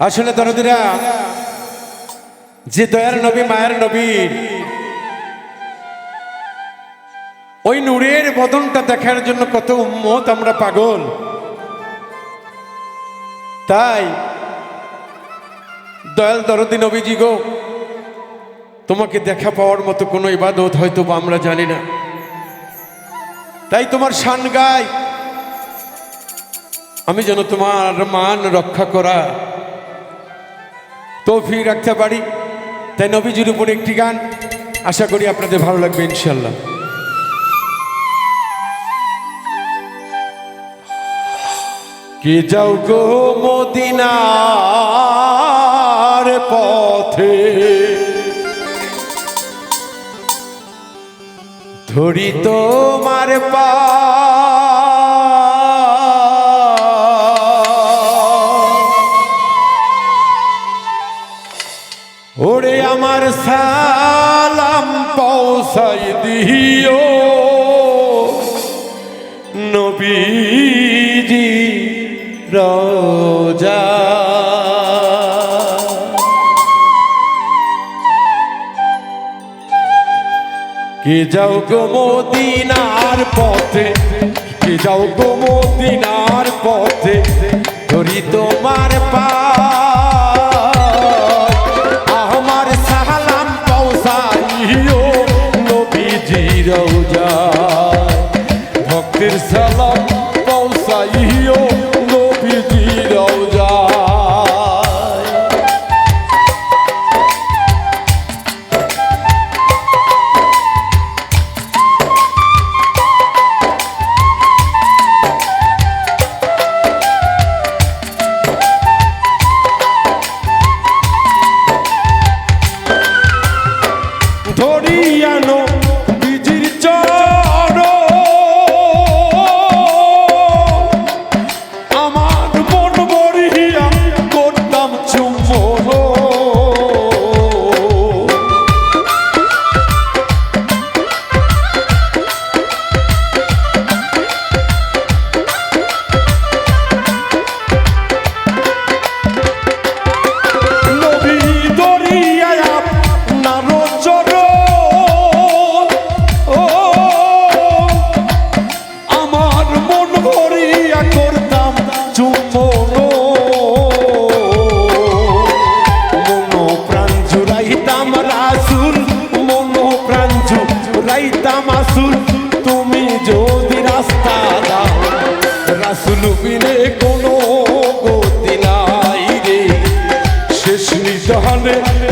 আসলে দরদিরা, যে দয়ার নবী, মায়ের নবী, ওই নূরের বদনটা দেখার জন্য কত উম্মত আমরা পাগল। তাই, দয়াল দরদি নবীজি গো, তোমাকে দেখা পাওয়ার মতো কোনো ইবাদত হয়তো আমরা জানি না। তাই তোমার শান গাই আমি যেন তোমার মান রক্ষা করা তৌফিক রাখতে পারি। তাই নবীজির উপর একটি গান আশা করি আপনাদের ভালো লাগবে ইনশাল্লাহ কে যাও গো মদিনার পথে? ধরি তোমার পা রোজা কে যাও গো পথে, কে যাও গো পথে, ধরি তোমার পা আমার সালাম পৌঁছাইও নবীজি রোজা। ধরিয়ানো কোনো গতি নাই রে। শেষ নিশানে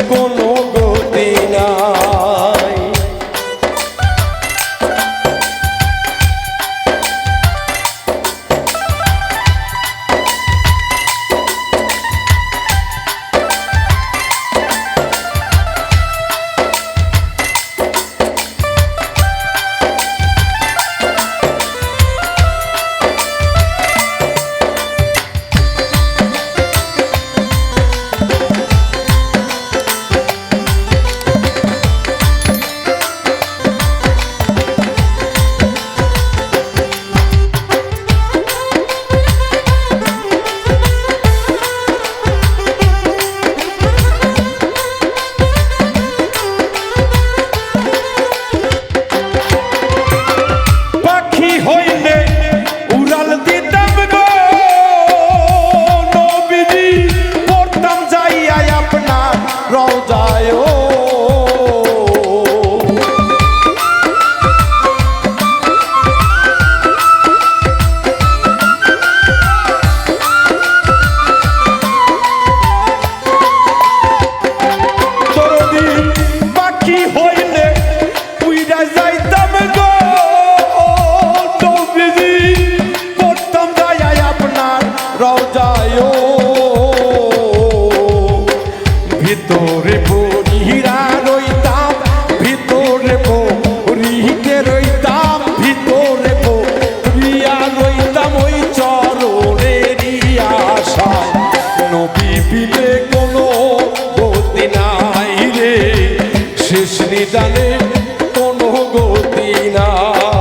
শেষ নিদানে কোনো গতি নাই।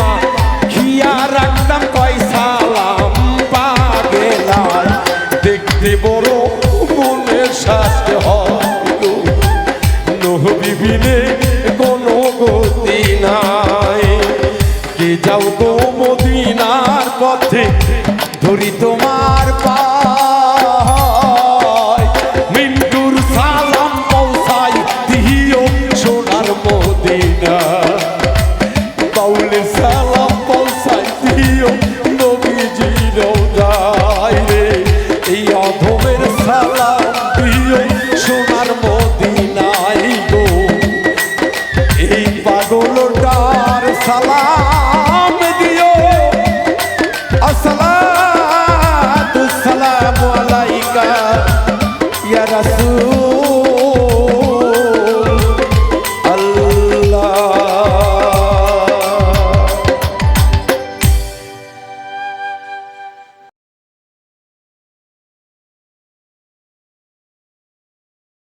মা খিয়া রাখতাম কয় সালাম পাগেলায় দেখতে বড় মনে শাস্তি হয় নহবি বিনে কোনো গতি নাই। কে যাও তো